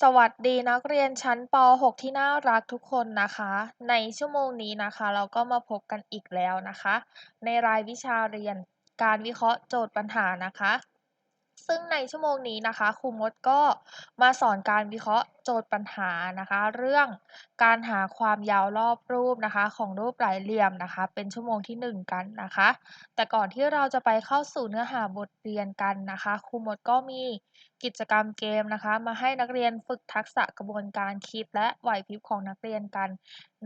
สวัสดีนักเรียนชั้นป .6 ที่น่ารักทุกคนนะคะ ในชั่วโมงนี้นะคะ เราก็มาพบกันอีกแล้วนะคะ ในรายวิชาเรียนการวิเคราะห์โจทย์ปัญหานะคะ ซึ่งในชั่วโมงนี้นะคะครูมดก็มาสอนการวิเคราะห์โจทย์ปัญหานะคะ เรื่องการหาความยาวรอบรูปนะคะ ของรูปหลายเหลี่ยมนะคะ เป็นชั่วโมงที่ 1 กันนะคะ แต่ก่อนที่เราจะไปเข้าสู่เนื้อหาบทเรียนกันนะคะครูมดก็มีกิจกรรมเกมนะคะ มาให้นักเรียนฝึกทักษะกระบวนการคิดและไหวพริบของนักเรียนกัน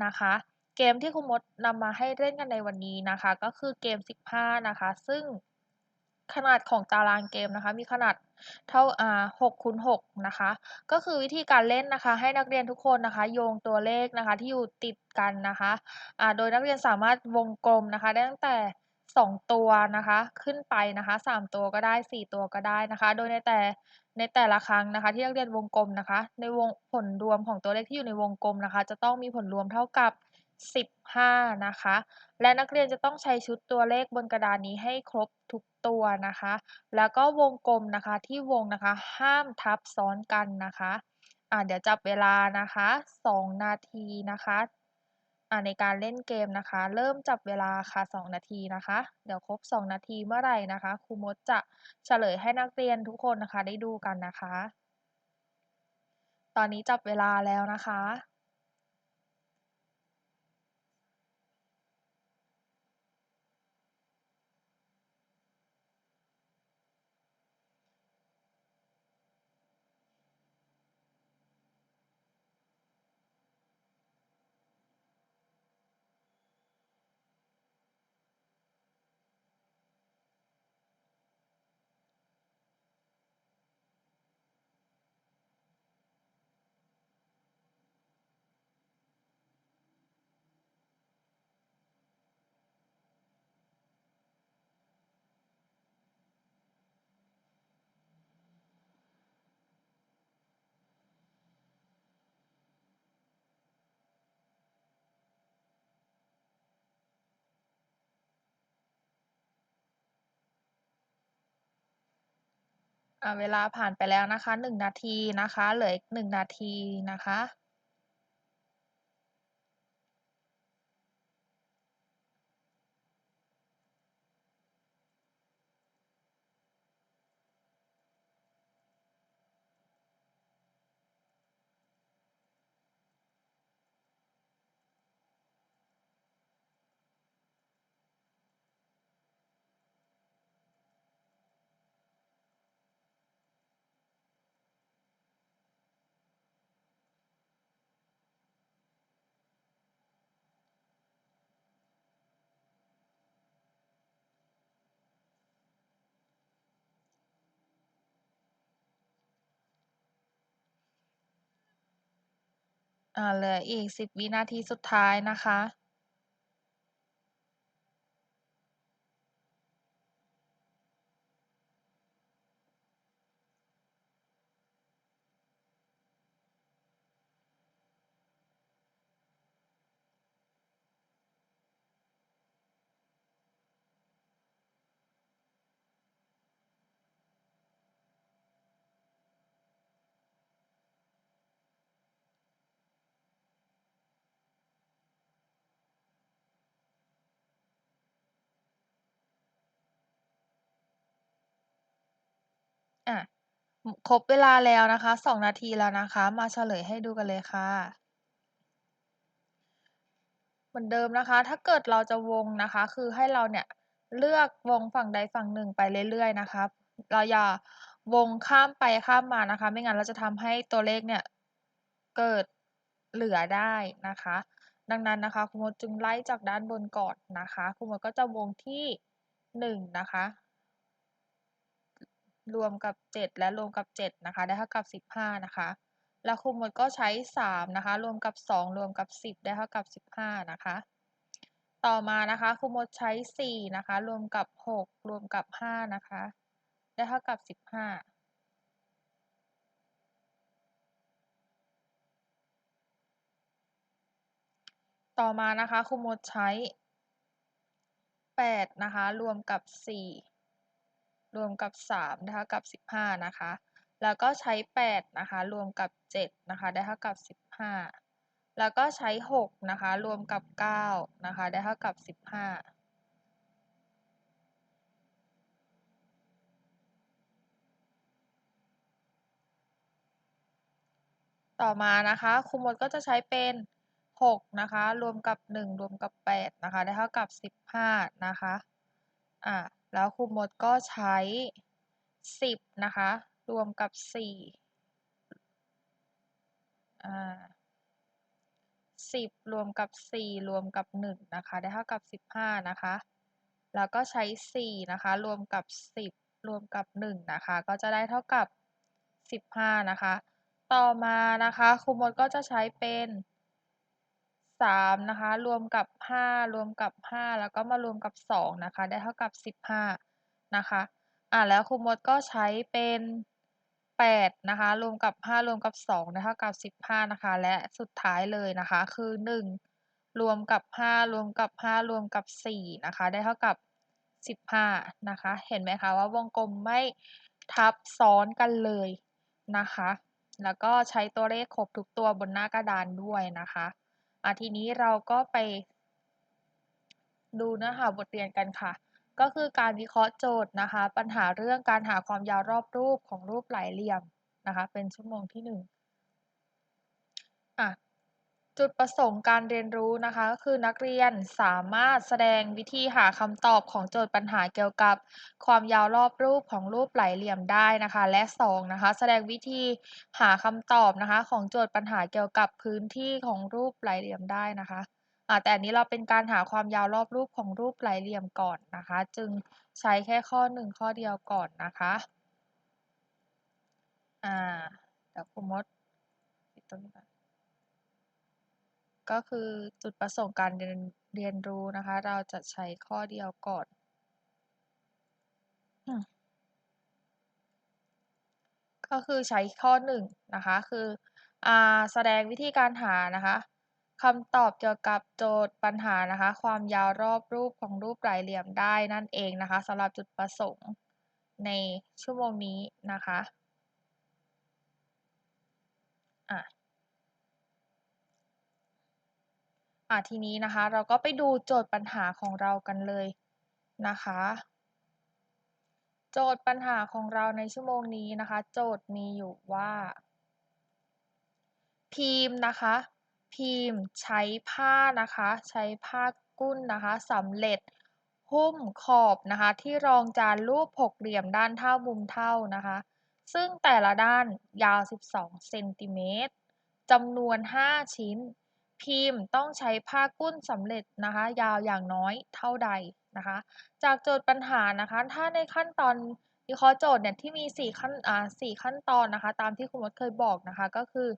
นะคะเกมที่ครูมดนำมาให้เล่นกันในวันนี้นะคะ ก็คือเกม 15 นะคะ ซึ่ง ขนาดของตารางเกมนะคะ มีขนาดเท่าอ่า6คูณ6นะคะ ก็คือวิธีการเล่นนะคะ ให้นักเรียนทุกคนนะคะ โยงตัวเลขนะคะ ที่อยู่ติดกันนะคะอ่าโดยนักเรียนสามารถวงกลมนะคะ ได้ตั้งแต่2ตัวนะคะ ขึ้นไปนะคะ3ตัวก็ได้4ตัวก็ได้นะคะ โดยในแต่ในแต่ละครั้งนะคะ ที่นักเรียนวงกลมนะคะ ในวงผลรวมของตัวเลขที่อยู่ในวงกลมนะคะ จะต้องมีผลรวมเท่ากับ 15 นะคะ และนักเรียนจะต้องใช้ชุดตัวเลขบนกระดานนี้ให้ครบทุกตัวนะคะ แล้วก็วงกลมนะคะที่วงนะคะห้ามทับซ้อนกันนะคะอ่าเดี๋ยวจับเวลานะคะ 2 นาทีนะคะอ่าในการเล่นเกมนะคะ เริ่มจับเวลาค่ะ 2 นาทีนะคะ เดี๋ยวครบ 2 นาทีเมื่อไหร่นะคะครูมดจะเฉลยให้นักเรียนทุกคนนะคะได้ดูกันนะคะ ตอนนี้จับเวลาแล้วนะคะ เวลาผ่านไปแล้วนะคะ 1 นาทีนะคะ เหลืออีก 1 นาทีนะคะ อ่า เหลืออีกสิบวินาทีสุดท้ายนะคะ อะครบเวลาแล้วนะคะ2นาทีแล้วนะคะ มาเฉลยให้ดูกันเลยค่ะ เหมือนเดิมนะคะ ถ้าเกิดเราจะวงนะคะ คือให้เราเนี่ยเลือกวงฝั่งใดฝั่งหนึ่งไปเรื่อยๆนะคะ เราอย่าวงข้ามไปข้ามมานะคะ ไม่งั้นเราจะทำให้ตัวเลขเนี่ยเกิดเหลือได้นะคะ ดังนั้นนะคะครูมดจึงไล่จากด้านบนก่อนนะคะครูมดก็จะวงที่1นะคะ รวมกับ 7 และรวมกับ 7 นะคะ ได้เท่ากับ 15 นะคะ แล้วครูมดก็ใช้ 3 นะคะ รวมกับ 2 รวมกับ 10 ได้เท่ากับ 15 นะคะ ต่อมานะคะครูมดใช้ 4 นะคะ รวมกับ 6 รวมกับ 5 นะคะ ได้เท่ากับ 15ต่อมานะคะครูมดใช้ 8 นะคะ รวมกับ 4 รวมกับ3ได้เท่ากับ 15 นะคะ แล้วก็ใช้แปดนะคะ รวมกับเจ็ดนะคะ ได้เท่ากับสิบห้าแล้วก็ใช้หกนะคะ รวมกับเก้านะคะ ได้เท่ากับสิบห้าต่อมานะคะครูมดก็จะใช้เป็นหกนะคะ รวมกับหนึ่งรวมกับแปดนะคะ ได้เท่ากับสิบห้านะคะ อ่า แล้วครูมดก็ใช้สิบนะคะ รวมกับสี่อ่าสิบรวมกับสี่รวมกับหนึ่งนะคะ ได้เท่ากับสิบห้านะคะ แล้วก็ใช้สี่นะคะ รวมกับสิบรวมกับหนึ่งนะคะ ก็จะได้เท่ากับสิบห้านะคะ ต่อมานะคะครูมดก็จะใช้เป็น สามนะคะ รวมกับห้ารวมกับห้าแล้วก็มารวมกับสองนะคะ ได้เท่ากับสิบห้านะคะอ่าแล้วครูมดก็ใช้เป็นแปดนะคะ รวมกับห้ารวมกับสองได้เท่ากับสิบห้านะคะ และสุดท้ายเลยนะคะ คือหนึ่งรวมกับห้ารวมกับห้ารวมกับสี่นะคะ ได้เท่ากับสิบห้านะคะ เห็นไหมคะว่าวงกลมไม่ทับซ้อนกันเลยนะคะ แล้วก็ใช้ตัวเลขครบทุกตัวบนหน้ากระดานด้วยนะคะ อะทีนี้เราก็ไป ดูเนื้อหาบทเรียนกันค่ะ ก็คือการวิเคราะห์โจทย์นะคะ ปัญหาเรื่องการหาความยาวรอบรูปของรูปหลายเหลี่ยมนะคะ เป็นชั่วโมงที่หนึ่ง จุดประสงค์การเรียนรู้นะคะก็คือนักเรียนสามารถแสดงวิธีหาคำตอบของโจทย์ปัญหาเกี่ยวกับ ความยาวรอบรูปของรูปหลายเหลี่ยมได้นะคะ และ2นะคะแสดงวิธีหาคำตอบนะคะ ของโจทย์ปัญหาเกี่ยวกับพื้นที่ของรูปหลายเหลี่ยมได้นะคะแต่อันนี้เราเป็นการหาความยาวรอบรูปของรูปหลายเหลี่ยมก่อนนะคะ จึงใช้แค่ข้อหนึ่งข้อเดียวก่อนนะคะอ่าเดี๋ยวครูมดปิดตรงนี้ก่อน ก็คือจุดประสงค์การเรียนเรียนรู้นะคะ เราจะใช้ข้อเดียวก่อน ก็คือใช้ข้อหนึ่งนะคะ คืออ่าแสดงวิธีการหานะคะคำตอบเกี่ยวกับโจทย์ปัญหานะคะ ความยาวรอบรูปของรูปหลายเหลี่ยมได้นั่นเองนะคะสำหรับจุดประสงค์ในชั่วโมงนี้นะคะอะ อะทีนี้นะคะ เราก็ไปดูโจทย์ปัญหาของเรากันเลยนะคะ โจทย์ปัญหาของเราในชั่วโมงนี้นะคะ โจทย์มีอยู่ว่า พิมพ์นะคะ พิมพ์ใช้ผ้านะคะ ใช้ผ้ากุ้นนะคะสำเร็จหุ้มขอบนะคะ ที่รองจานรูปหกเหลี่ยมด้านเท่ามุมเท่านะคะ ซึ่งแต่ละด้านยาว 12 เซนติเมตรจำนวน 5 ชิ้น พิมพ์ต้องใช้ผ้ากุ้นสำเร็จนะคะ ยาวอย่างน้อยเท่าใดนะคะ จากโจทย์ปัญหานะคะ ถ้าในขั้นตอนวิเคราะห์โจทย์เนี่ยที่มี4ขั้นอ่าขั้นตอนนะคะ ตามที่คุณมดเคยบอกนะคะก็คือ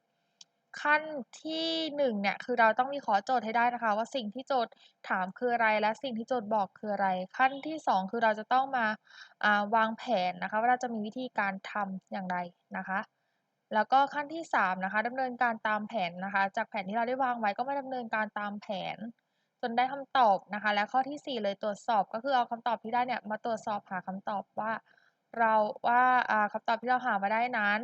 ขั้นที่1เนี่ยคือเราต้องวิเคราะห์โจทย์ให้ได้นะคะ ว่าสิ่งที่โจทย์ถามคืออะไรและสิ่งที่โจทย์บอกคืออะไร ขั้นที่ 2 คือเราจะต้องมาวางแผนนะคะว่าเราจะมีวิธีการทำอย่างไรนะคะ แล้วก็ขั้นที่ 3 นะคะดำเนินการตามแผนนะคะ จากแผนที่เราได้วางไว้ก็มาดำเนินการตามแผน จนได้คำตอบนะคะ และข้อที่ 4 เลยตรวจสอบก็คือเอาคำตอบที่ได้เนี่ยมาตรวจสอบหาคำตอบว่า เราว่าคำตอบที่เราหามาได้นั้น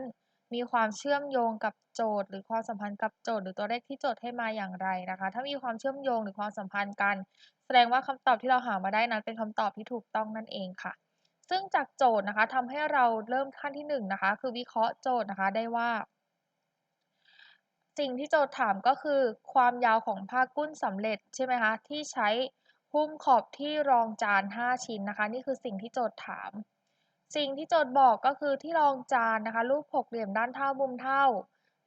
มีความเชื่อมโยงกับโจทย์ หรือความสัมพันธ์กับโจทย์ หรือตัวเลขที่โจทย์ให้มาอย่างไรนะคะ ถ้ามีความเชื่อมโยงหรือความสัมพันธ์กัน แสดงว่าคำตอบที่เราหามาได้นั้น เป็นคำตอบที่ถูกต้องนั่นเองค่ะ ซึ่งจากโจทย์นะคะทำให้เราเริ่มขั้นที่1นนะคะ คือวิเคราะห์โจทย์นะคะได้ว่า สิ่งที่โจทย์ถามก็คือ ความยาวของผ้ากุ้นสำเร็จใช่ไหมคะที่ใช้หุ้มขอบที่รองจาน 5 ชิ้นนะคะ นี่คือสิ่งที่โจทย์ถาม สิ่งที่โจทย์บอกก็คือที่รองจานนะคะ รูปหกเหลี่ยมด้านเท่ามุมเท่า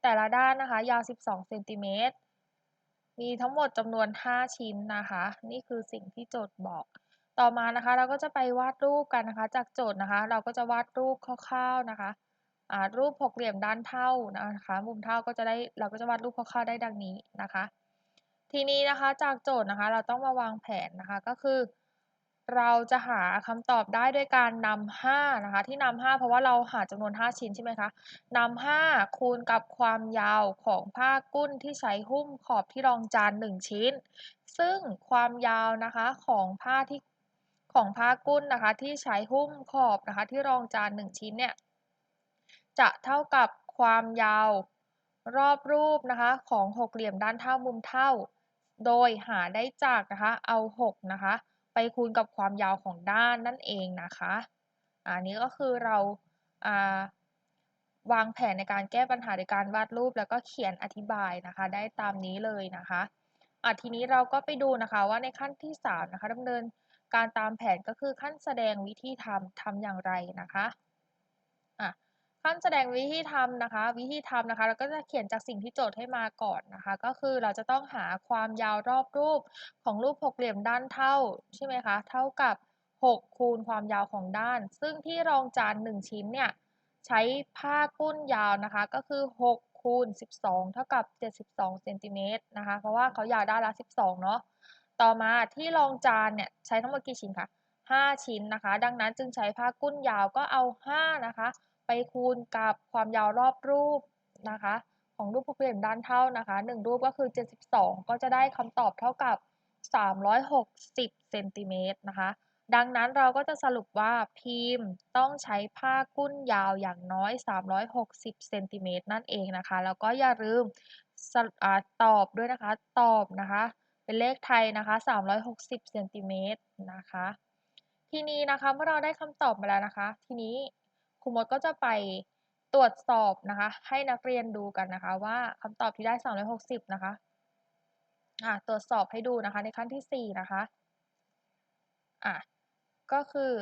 แต่ละด้านนะคะ ยาว 12เซนติเมตรมีทั้งหมดจำนวน 5 ชิ้นนะคะ นี่คือสิ่งที่โจทย์บอก ต่อมานะคะเราก็จะไปวาดรูปกันนะคะ จากโจทย์นะคะ เราก็จะวาดรูปคร่าวๆนะคะรูปหกเหลี่ยมด้านเท่านะคะมุมเท่าก็จะได้เราก็จะวาดรูปคร่าวๆได้ดังนี้นะคะ ทีนี้นะคะจากโจทย์นะคะ เราต้องมาวางแผนนะคะก็คือ เราจะหาคำตอบได้ด้วยการนำ5นะคะ ที่นำ5เพราะว่าเราหาจำนวน 5 ชิ้นใช่ไหมคะนำ5คูณกับความยาวของผ้ากุ้นที่ใช้หุ้มขอบที่รองจาน 1 ชิ้น ซึ่งความยาวนะคะของผ้าที่ ของผ้ากุ้นนะคะที่ใช้หุ้มขอบนะคะที่รองจาน 1 ชิ้นเนี่ยจะเท่ากับความยาวรอบรูปนะคะของหกเหลี่ยมด้านเท่ามุมเท่า โดยหาได้จากนะคะเอา6นะคะไปคูณกับความยาวของด้านนั่นเองนะคะอันนี้ก็คือเราวางแผนในการแก้ปัญหาโดยการวาดรูปแล้วก็เขียนอธิบายนะคะ ได้ตามนี้เลยนะคะอะทีนี้เราก็ไปดูนะคะว่าในขั้นที่3นะคะดำเนิน การตามแผนก็คือขั้นแสดงวิธีทำทำอย่างไรนะคะอะขั้นแสดงวิธีทำนะคะ วิธีทำนะคะ เราก็จะเขียนจากสิ่งที่โจทย์ให้มาก่อนนะคะ ก็คือเราจะต้องหาความยาวรอบรูปของรูปหกเหลี่ยมด้านเท่าใช่ไหมคะ เท่ากับ 6 คูณความยาวของด้าน ซึ่งที่รองจาน 1 ชิ้นเนี่ยใช้ผ้ากุ้นยาวนะคะ ก็คือ 6 คูณ 12 เท่ากับ 72 เซนติเมตรนะคะ เพราะว่าเขายาวด้านละ 12 เนาะ ต่อมาที่รองจานเนี่ยใช้ทั้งหมดกี่ชิ้นคะ5 ชิ้นนะคะ ดังนั้นจึงใช้ผ้ากุ้นยาวก็เอา 5 นะคะ ไปคูณกับความยาวรอบรูปนะคะ ของรูปหกเหลี่ยมด้านเท่านะคะ 1 รูปก็คือ 72 ก็จะได้คำตอบเท่ากับ 360เซนติเมตรนะคะ ดังนั้นเราก็จะสรุปว่าพิมพ์ต้องใช้ผ้ากุ้นยาวอย่างน้อย 360เซนติเมตรนั่นเองนะคะ แล้วก็อย่าลืมตอบด้วยนะคะ ตอบนะคะ เป็นเลขไทยนะคะ 360เซนติเมตรนะคะ ทีนี้นะคะเมื่อเราได้คำตอบมาแล้วนะคะ ทีนี้ครูมดก็จะไปตรวจสอบนะคะ ให้นักเรียนดูกันนะคะ ว่าคำตอบที่ได้ 360 นะคะะตรวจสอบให้ดูนะคะ ในขั้นที่ 4 นะคะอะก็คือ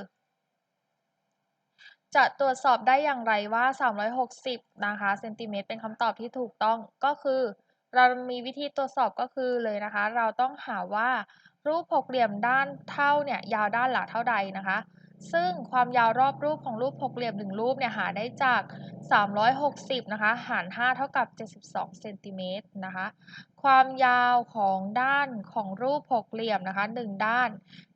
จะตรวจสอบได้อย่างไรว่า 360 นะคะเซนติเมตรเป็นคำตอบที่ถูกต้องก็คือ เรามีวิธีตรวจสอบก็คือเลยนะคะ เราต้องหาว่ารูปหกเหลี่ยมด้านเท่าเนี่ยยาวด้านหลักเท่าใดนะคะ ซึ่งความยาวรอบรูปของรูปหกเหลี่ยมหนึ่งรูปเนี่ยหาได้จาก 360นะคะหาร 5 เท่ากับ 72เซนติเมตรนะคะ ความยาวของด้านของรูปหกเหลี่ยมนะคะ1ด้าน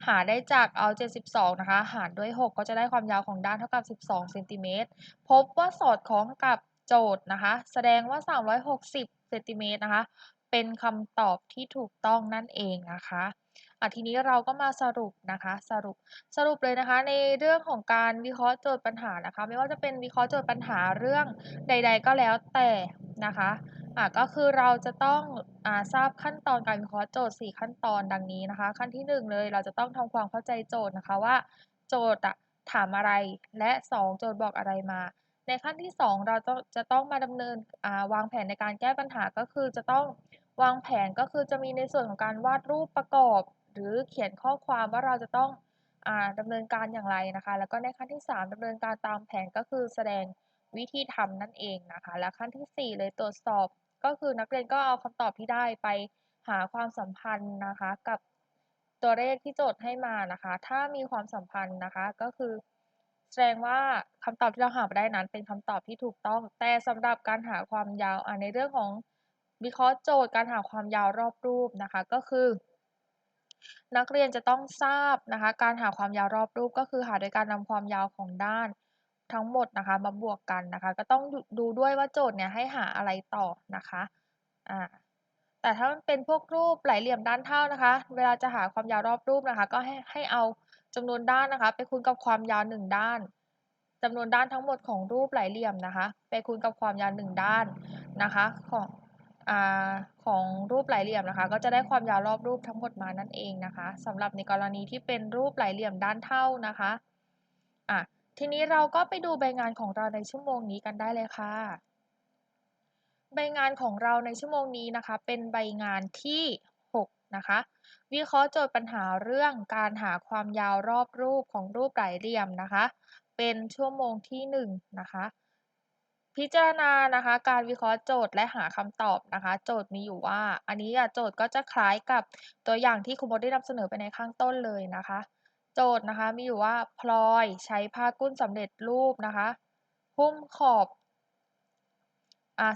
หาได้จากเอา 72นะคะหารด้วย 6 ก็จะได้ความยาวของด้านเท่ากับ 12เซนติเมตรพบว่าสอดคล้องกับโจทย์นะคะ แสดงว่า 360 นติเมตรนะคะ เป็นคำตอบที่ถูกต้องนั่นเองนะคะอะทีนี้เราก็มาสรุปนะคะ สรุปสรุปเลยนะคะ ในเรื่องของการวิเคราะห์โจทย์ปัญหานะคะ ไม่ว่าจะเป็นวิเคราะห์โจทย์ปัญหาเรื่องใด ๆ ก็แล้วแต่นะคะอะก็คือเราจะต้องอ่าทราบขั้นตอนการวิเคราะห์โจทย์ 4 ขั้นตอนดังนี้นะคะ ขั้นที่ 1 เลยเราจะต้องทำความเข้าใจโจทย์นะคะว่า โจทย์อะถามอะไรและ 2 โจทย์บอกอะไรมา ในขั้นที่ 2 เราต้องจะต้องมาดำเนินวางแผนในการแก้ปัญหาก็คือจะต้องวางแผนก็คือจะมีในส่วนของการวาดรูปประกอบ หรือเขียนข้อความว่าเราจะต้องอดำเนินการอย่างไรนะคะ แล้วก็ในขั้นที่ 3ดำเนินการตามแผนก็คือแสดงวิธีทำนั่นเองนะคะ และขั้นที่ 4 เลยตรวจสอบ ก็คือนักเรียนก็เอาคำตอบที่ได้ไปหาความสัมพันธ์นะคะ กับตัวเลขที่โจทย์ให้มานะคะ ถ้ามีความสัมพันธ์นะคะก็คือ แสดงว่าคำตอบที่เราหาได้นั้นเป็นคำตอบที่ถูกต้อง แต่สำหรับการหาความยาวในเรื่องของวิเคราะห์โจทย์การหาความยาวรอบรูปนะคะก็คือ นักเรียนจะต้องทราบนะคะการหาความยาวรอบรูปก็คือหาโดยการนำความยาวของด้านทั้งหมดนะคะมาบวกกันนะคะ ก็ต้องดูด้วยว่าโจทย์เนี่ยให้หาอะไรต่อนะคะอ่าแต่ถ้ามันเป็นพวกรูปไหลเหลี่ยมด้านเท่านะคะ เวลาจะหาความยาวรอบรูปนะคะ ก็ให้ให้เอา จำนวนด้านนะคะ ไปคูณกับความยาวหนึ่งด้านจำนวนด้านทั้งหมดของรูปหลายเหลี่ยมนะคะ ไปคูณกับความยาวหนึ่งด้านนะคะของของรูปหลายเหลี่ยมนะคะ ก็จะได้ความยาวรอบรูปทั้งหมดมานั่นเองนะคะสำหรับในกรณีที่เป็นรูปหลายเหลี่ยมด้านเท่านะคะอะทีนี้เราก็ไปดูใบงานของเราในชั่วโมงนี้กันได้เลยค่ะ ใบงานของเราในชั่วโมงนี้นะคะ เป็นใบงานที่ 6 นะคะ วิเคราะห์โจทย์ปัญหาเรื่องการหาความยาวรอบรูปของรูปไหลเหลี่ยมนะคะ เป็นชั่วโมงที่1นะคะพิจารณานะคะการวิเคราะห์โจทย์และหาคำตอบนะคะ โจทย์มีอยู่ว่า อันนี้โจทย์ก็จะคล้ายกับตัวอย่างที่ครูมดได้นำเสนอไปในข้างต้นเลยนะคะ โจทย์นะคะมีอยู่ว่าพลอยใช้ผ้ากุ้นสำเร็จรูปนะคะหุ้มขอบ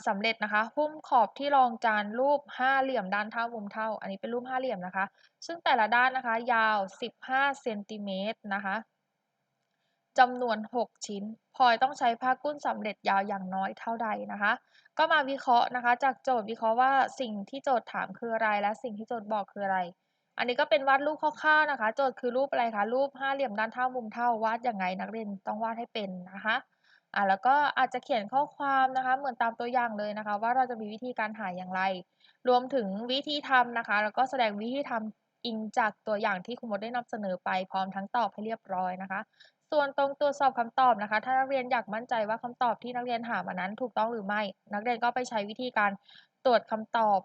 สำเร็จนะคะหุ้มขอบที่รองจานรูปห้าเหลี่ยมด้านเท่ามุมเท่า อันนี้เป็นรูปห้าเหลี่ยมนะคะ ซึ่งแต่ละด้านนะคะ ยาว 15เซนติเมตรนะคะจำนวน 6 ชิ้นพลอยต้องใช้ผ้ากุ้นสำเร็จยาวอย่างน้อยเท่าใดนะคะ ก็มาวิเคราะห์นะคะ จากโจทย์วิเคราะห์ว่าสิ่งที่โจทย์ถามคืออะไรและสิ่งที่โจทย์บอกคืออะไร อันนี้ก็เป็นวาดรูปคร่าวๆนะคะ โจทย์คือรูปอะไรคะรูปห้าเหลี่ยมด้านเท่ามุมเท่าวาดยังไงนักเรียนต้องวาดให้เป็นนะคะ อ่าแล้วก็อาจจะเขียนข้อความนะคะ เหมือนตามตัวอย่างเลยนะคะ ว่าเราจะมีวิธีการหาอย่างไร รวมถึงวิธีทำนะคะ แล้วก็แสดงวิธีทำอิงจากตัวอย่างที่ครูมดได้นำเสนอไปพร้อมทั้งตอบให้เรียบร้อยนะคะ ส่วนตรงตรวจสอบคำตอบนะคะ ถ้านักเรียนอยากมั่นใจว่าคำตอบที่นักเรียนหามานั้น ถูกต้องหรือไม่ นักเรียนก็ไปใช้วิธีการตรวจคำตอบ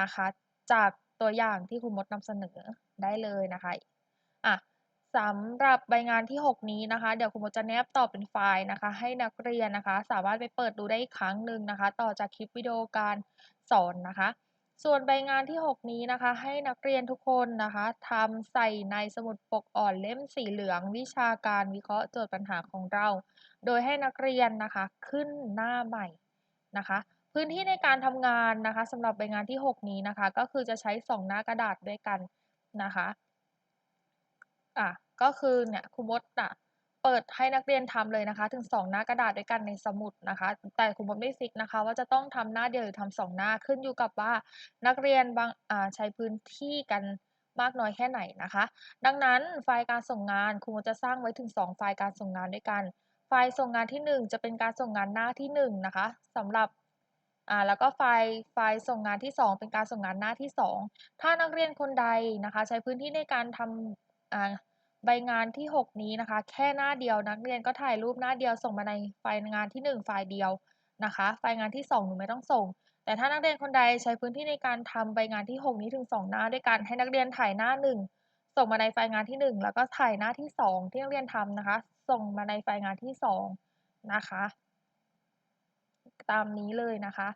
นะคะ จากตัวอย่างที่ครูมดนำเสนอได้เลยนะคะอะ สำหรับใบงานที่ 6 นี้นะคะ เดี๋ยวครูมจะแนบต่อเป็นไฟล์นะคะ ให้นักเรียนนะคะ สามารถไปเปิดดูได้อีกครั้งหนึ่งนะคะ ต่อจากคลิปวิดีโอการสอนนะคะ ส่วนใบงานที่ 6 นี้นะคะ ให้นักเรียนทุกคนนะคะทำใส่ในสมุดปกอ่อนเล่มสีเหลือง วิชาการวิเคราะห์โจทย์ปัญหาของเรา โดยให้นักเรียนนะคะขึ้นหน้าใหม่นะคะพื้นที่ในการทำงานนะคะสำหรับใบงานที่ 6 นี้นะคะ ก็คือจะใช้ 2 หน้ากระดาษด้วยกันนะคะอะ ก็คือเนี่ยครูมดอะเปิดให้นักเรียนทำเลยนะคะ ถึง 2 หน้ากระดาษด้วยกันในสมุดนะคะ แต่ครูมดไม่ฟิกนะคะ ว่าจะต้องทำหน้าเดียวหรือทำสองหน้าขึ้นอยู่กับว่านักเรียนบางอ่าใช้พื้นที่กันมากน้อยแค่ไหนนะคะ ดังนั้นไฟล์การส่งงานครูมดจะสร้างไว้ถึง 2 ไฟล์การส่งงานด้วยกัน ไฟล์ส่งงานที่ 1 จะเป็นการส่งงานหน้าที่ 1 นะคะสำหรับอ่าแล้วก็ไฟล์ไฟล์ส่งงานที่ 2 เป็นการส่งงานหน้าที่ 2 ถ้านักเรียนคนใดนะคะ ใช้พื้นที่ในการทำอ่า ใบงานที่ 6 นี้นะคะ แค่หน้าเดียวนักเรียนก็ถ่ายรูปหน้าเดียวส่งมาในไฟล์งานที่ 1 ไฟล์เดียวนะคะ ไฟล์งานที่ 2 หนูไม่ต้องส่ง แต่ถ้านักเรียนคนใดใช้พื้นที่ในการทำใบงานที่ 6 นี้ถึง 2 หน้าด้วยกันให้นักเรียนถ่ายหน้า 1 ส่งมาในไฟล์งานที่ 1 แล้วก็ถ่ายหน้าที่ 2 ที่นักเรียนทำนะคะ ส่งมาในไฟล์งานที่ 2 นะคะ ตามนี้เลยนะคะ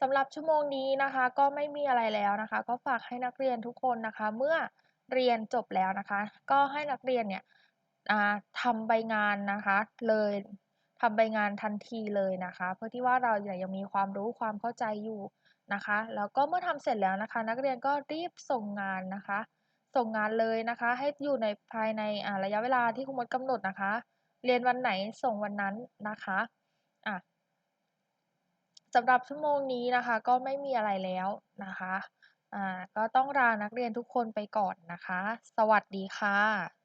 สำหรับชั่วโมงนี้นะคะ ก็ไม่มีอะไรแล้วนะคะ ก็ฝากให้นักเรียนทุกคนนะคะ เมื่อ เรียนจบแล้วนะคะ ก็ให้นักเรียนเนี่ยทำใบงานนะคะเลยทำใบงานทันทีเลยนะคะ เพื่อที่ว่าเราเยังมีความรู้ความเข้าใจอยู่นะคะ แล้วก็เมื่อทำเสร็จแล้วนะคะ นักเรียนก็รีบส่งงานนะคะ ส่งงานเลยนะคะ ให้อยู่ในภายในระยะเวลาที่ครูมดกำหนดนะคะ เรียนวันไหนส่งวันนั้นนะคะอะสำหรับชั่วโมงนี้นะคะ ก็ไม่มีอะไรแล้วนะคะ อ่า ก็ต้องลานักเรียนทุกคนไปก่อนนะคะ สวัสดีค่ะ